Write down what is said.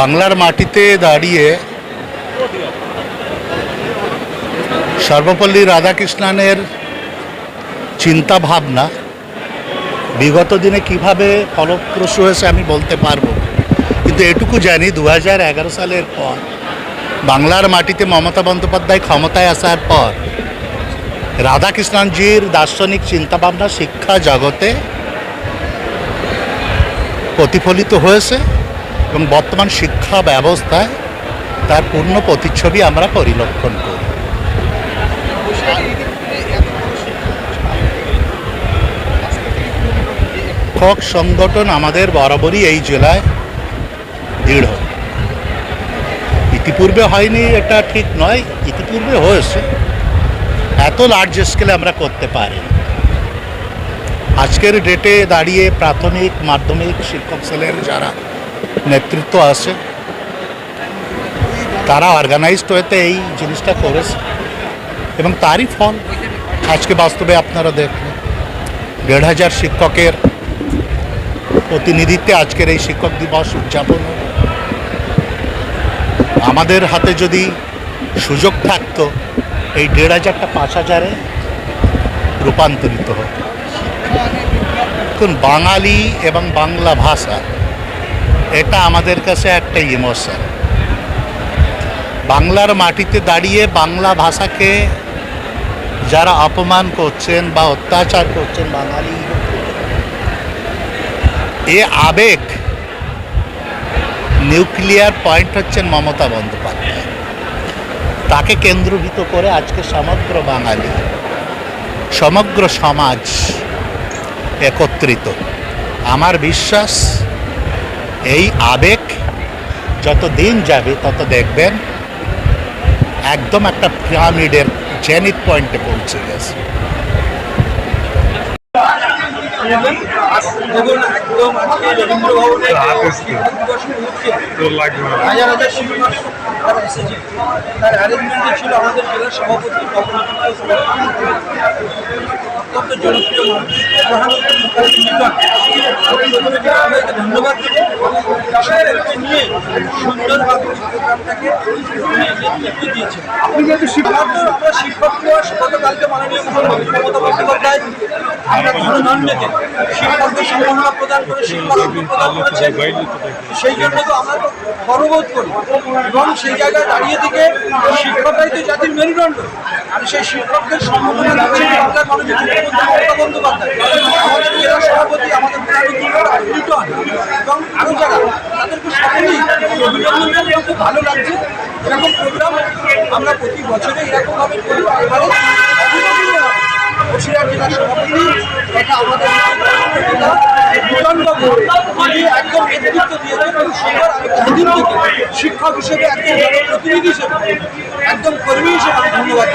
বাংলার মাটিতে দাঁড়িয়ে সর্বপল্লী রাধাকৃষ্ণনের চিন্তা ভাবনা বিগত দিনে কীভাবে ফলপ্রসূ হয়েছে আমি বলতে পারব। কিন্তু এটুকু জানি দু সালের পর, বাংলার মাটিতে মমতা বন্দ্যোপাধ্যায় ক্ষমতায় আসার পর, রাধাকৃষ্ণনজির দার্শনিক চিন্তাভাবনা শিক্ষা জগতে প্রতিফলিত হয়েছে। এবং বর্তমান শিক্ষা ব্যবস্থায় তার পূর্ণ প্রতিচ্ছবি আমরা পরিলক্ষণ করি। শিক্ষক সংগঠন আমাদের বরাবরই এই জেলায় দৃঢ়। ইতিপূর্বে হয়নি, এটা ঠিক নয়, ইতিপূর্বে হয়েছে। এত লার্জ স্কেলে আমরা করতে পারি আজকের ডেটে দাঁড়িয়ে প্রাথমিক, মাধ্যমিক শিক্ষক সেলের যারা নেতৃত্ব আছে। তারা অর্গানাইজড হয়েতে এই জিনিসটা করেছে। এবং তারই ফল আজকে বাস্তবে আপনারা দেখবেন দেড় হাজার শিক্ষকের প্রতিনিধিত্বে আজকের এই শিক্ষক দিবস উদযাপন আমাদের হাতে যদি সুযোগ থাকতো, এই দেড় হাজারটা পাঁচ হাজারে রূপান্তরিত হতো। বাঙালি এবং বাংলা ভাষা এটা আমাদের কাছে একটা ইমোশন। বাংলার মাটিতে দাঁড়িয়ে বাংলা ভাষাকে যারা অপমান করছেন বা অত্যাচার করছেন, বাঙালি এ আবেগ নিউক্লিয়ার পয়েন্ট হচ্ছেন মমতা বন্দ্যোপাধ্যায়। তাকে কেন্দ্রভূত করে আজকে সমগ্র বাঙালি, সমগ্র সমাজ একত্রিত। আমার বিশ্বাস এই আবেগ যত দিন যাবে তত দেখবেন একদম একটা পিরামিডের জেনিত পয়েন্টে পৌঁছে গেছে। প্রধানমন্ত্রী ধন্যবাদ নিয়ে আপনি যেহেতু শিক্ষক শিক্ষক দিবস গতকালকে মাননীয় মুখ্যমন্ত্রী মমতা আমরা শিক্ষকদের সম্মাননা প্রদান করে শিক্ষা প্রদান করেছেন। সেই জন্য তো আমরা তো গর্ববোধ করি এবং সেই জায়গায় দাঁড়িয়ে থেকে শিক্ষকরাই তো জাতির মেরুদণ্ড আর সেই শিক্ষকদের সম্মাননা মুখ্যমন্ত্রী মমতা বন্দ্যোপাধ্যায় আমাদের জেলা সভাপতি আমাদের লিটন এবং আরও যারা তাদেরকে সকলেই অভিনন্দন জানিয়ে খুব ভালো লাগছে। এরকম প্রোগ্রাম আমরা প্রতি বছরে এরকমভাবে করি। তথা আমাদের একদম নেতৃত্ব দিয়েছেন এবং সবার আমি শিক্ষক হিসেবে একদম জনপ্রতিনিধি হিসেবে একদম কর্মী হিসেবে আমি ধন্যবাদ